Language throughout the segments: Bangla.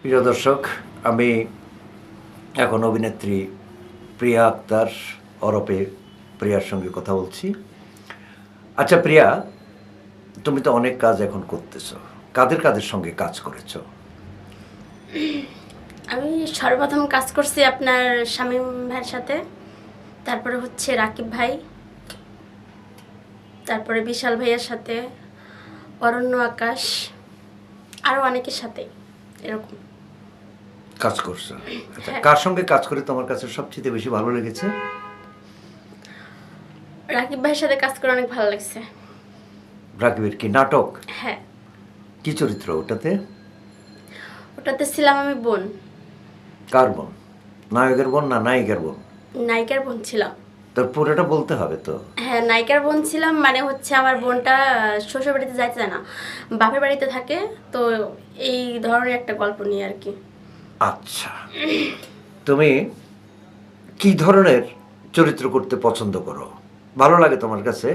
প্রিয় দর্শক, আমি এখন অভিনেত্রী প্রিয়া আক্তার অরপে প্রিয়ার সঙ্গে কথা বলছি। আচ্ছা প্রিয়া, তুমি তো অনেক কাজ এখন করতেছ। কাদের কাদের সঙ্গে কাজ করেছ? আমি সর্বপ্রথম কাজ করছি আপনার স্বামী ভাইয়ের সাথে। তারপরে হচ্ছে রাকিব ভাই। তারপরে বিশাল ভাইয়ের সাথে, অরণ্য আকাশ আরও অনেকের সাথে। এরকম। কাজ করছ। আচ্ছা হ্যাঁ। কার সঙ্গে কাজ করে তোমার কাছে সবচেয়ে বেশি ভালো লেগেছে? রাকিব ভাইয়ের সাথে কাজ করে অনেক ভালো লাগছে। রাকিবের কি নাটক? হ্যাঁ। কি চরিত্র ওটাতে? ওটাতে ছিলাম আমি বোন। কার বোন? নায়কের বোন না নায়িকার বোন? নায়িকার বোন ছিলাম। তোর পুরোটা বলতে হবে তো। হ্যাঁ নায়িকার বোন ছিলাম মানে হচ্ছে আমার বোনটা শ্বশুর বাড়িতে যাইতে চায় না বাপের বাড়িতে থাকে তো এই ধরনের একটা গল্প নিয়ে আর কি। আচ্ছা। তুমি কি ধরনের চরিত্র করতে পছন্দ করো? ভালো লাগে তোমার কাছে?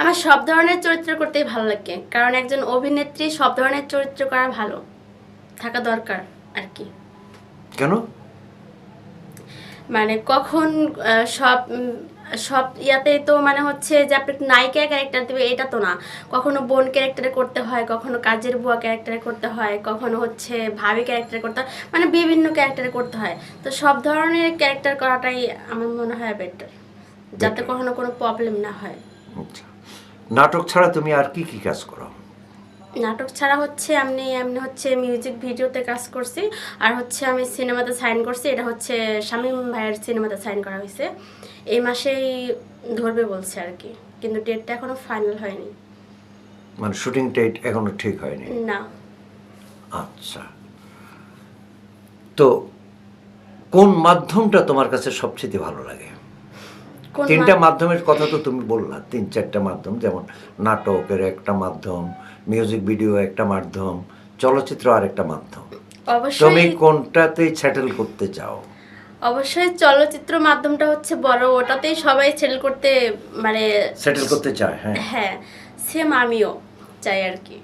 আমার সব ধরনের চরিত্র করতেই ভালো লাগে কারণ একজন অভিনেত্রী সব ধরনের চরিত্র করা ভালো থাকা দরকার আর কি। কেন? মানে কখন সব সব ইয়াতেই তো মানে হচ্ছে যে আপনি নায়িকা ক্যারেক্টার দেবে এটা তো না। কখনো বোন ক্যারেক্টারে করতে হয় কখনো কাজের বুয়া ক্যারেক্টারে করতে হয় কখনো হচ্ছে ভাবি ক্যারেক্টারে করতে হয় মানে বিভিন্ন ক্যারেক্টারে করতে হয়। তো সব ধরনের ক্যারেক্টার করাটাই আমার মনে হয় বেটার যাতে কখনো কোনো প্রবলেম না হয়। আচ্ছা। নাটক ছাড়া তুমি আর কি কি কাজ করো? নাটক ছাড়া হচ্ছে আমি এমনি হচ্ছে মিউজিক ভিডিওতে কাজ করছি। আর হচ্ছে আমি সিনেমাতে সাইন করছি। এটা হচ্ছে শামীম ভাইয়ের সিনেমাতে সাইন করা হয়েছে। এই মাসেই ধরবে বলছে আর কি। কিন্তু ডেটটা এখনও ফাইনাল হয়নি। মানে শুটিং ডেট এখনও ঠিক হয়নি? না। আচ্ছা। তো কোন মাধ্যমটা তোমার কাছে সবচেয়ে ভালো লাগে? তিনটা মাধ্যমের কথা তো তুমি বললা তিন চারটা মাধ্যম যেমন নাটকের একটা মাধ্যম মিউজিক ভিডিও একটা মাধ্যম চলচ্চিত্র আর একটা মাধ্যম। তুমি অবশ্যই কোনটাতে সেটেল করতে চাও? অবশ্যই চলচ্চিত্র মাধ্যমটা হচ্ছে বড় ওটাতেই সবাই ছেড়ে করতে মানে সেটেল করতে চায় হ্যাঁ। হ্যাঁ সেম আমিও চাই আর কি।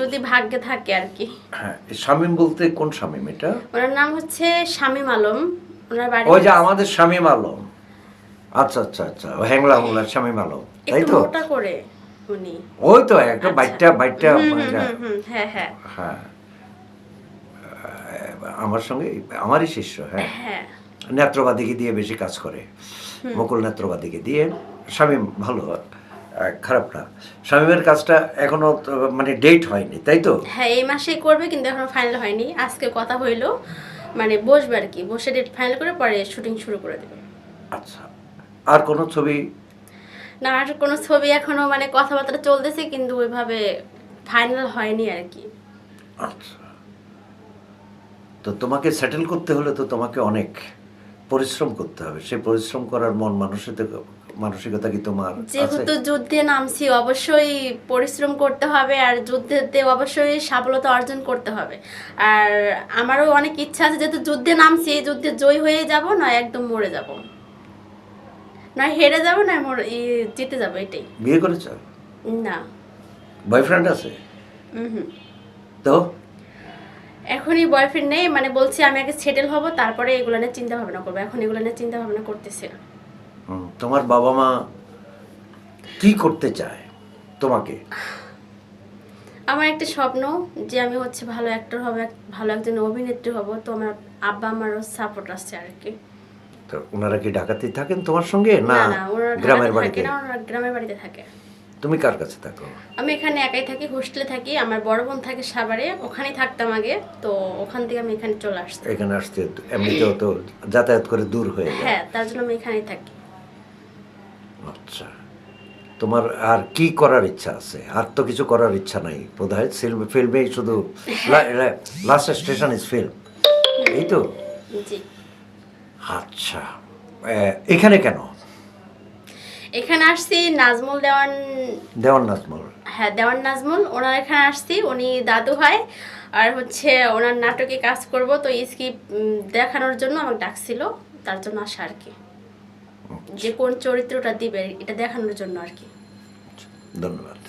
যদি ভাগ্যে থাকে আর কি। হ্যাঁ শামীম বলতে কোন শামীম এটা? ওনার নাম হচ্ছে শামীম আলম ওনার বাড়ি ওই যে আমাদের শামীম আলম। আচ্ছা আচ্ছা আচ্ছা। ও হ্যাংলা মোল্লার শামীম আলম তাই তো? মোটা করে উনি। ওই তো একটা বাইটটা বাইটটা হুম, মানে হ্যাঁ হ্যাঁ। হ্যাঁ। আমার সঙ্গে আমারই শিষ্য হ্যাঁ। হ্যাঁ। নেত্রবাদীকে দিয়ে বেশি কাজ করে। মুকুল নেত্রবাদীকে দিয়ে। শামীম ভালো খারাপ না। শামীমের কাজটা এখনও মানে ডেট হয়নি তাই তো? হ্যাঁ এই মাসেই করবে কিন্তু এখনও ফাইনাল হয়নি। আজকে কথা হইল মানে বসবে আর কি। বসে ডেট ফাইনাল করে পরে শুটিং শুরু করে দেবে। আচ্ছা। আর কোনো ছবি? না আর কোনো ছবি এখনও মানে কথাবার্তা চলতেছে কিন্তু ওইভাবে ফাইনাল হয়নি আর কি। আচ্ছা। তো তোমাকে সেটেল করতে হলে তো তোমাকে অনেক পরিশ্রম করতে হবে। সেই পরিশ্রম করার মন মানসিকতা মানসিকতা কি তোমার আছে? যেহেতু যুদ্ধে নামছি অবশ্যই পরিশ্রম করতে হবে আর যুদ্ধেতে অবশ্যই সাফল্যতা অর্জন করতে হবে। আর আমারও অনেক ইচ্ছা আছে যেহেতু যুদ্ধে নামছি এই যুদ্ধে জয় হয়ে যাব না একদম মরে যাব। নয় হেরে যাব না মরে ই, জিতে যাব এটাই। বিয়ে করেছ? না। বয়ফ্রেন্ড আছে? হুম। তো? এখনই বয়ফ্রেন্ড নেই মানে বলছি আমি আগে সেটেল হব তারপরে এগুলো নিয়ে চিন্তা ভাবনা করব। এখন এগুলো নিয়ে চিন্তা ভাবনা করতেছি। না। তোমার বাবা মা কি করতে চায় তোমাকে? আমার একটা স্বপ্ন যে আমি হচ্ছে ভালো অ্যাক্টর হব ভালো একজন অভিনেত্রী হব তো আমার আব্বা আমারও সাপোর্ট আসছে আর কি তো ওনারা কি ঢাকাতে থাকেন তোমার সঙ্গে? না গ্রামের বাড়িতে? না ওরা গ্রামের বাড়িতে থাকে। তুমি কার কাছে থাকো? আমি এখানে একাই থাকি হোস্টেলে থাকি আমার বড় বোন থাকে সাভারে ওখানেই থাকতাম আগে তো ওখান থেকে আমি এখানে চলে আসতাম। এখানে আসতে এমনিতেও তো যাতায়াত করে দূর হয়ে যায়। হ্যাঁ তার জন্য আমি এখানেই থাকি। আচ্ছা তোমার আর কি করার ইচ্ছা আছে? আর তো কিছু করার ইচ্ছা নাই বোধ হয় ফিল্মেই শুধু লাস্ট স্টেশন ইজ ফিল্ম এই তো? জি। আচ্ছা। এখানে কেন? এখানে আসছি নাজমুল দেওয়ান দেওয়ান নাজমল। হ্যাঁ দেওয়ান নাজমুল। ওনার এখানে আসছি। উনি দাদু হয়। আর হচ্ছে ওনার নাটকে কাজ করব। তো স্ক্রিপ্ট দেখানোর জন্য আমাকে ডাকছিল। তার জন্য আসা আর কি। যে কোন চরিত্রটা দিবে এটা দেখানোর জন্য আর কি। ধন্যবাদ।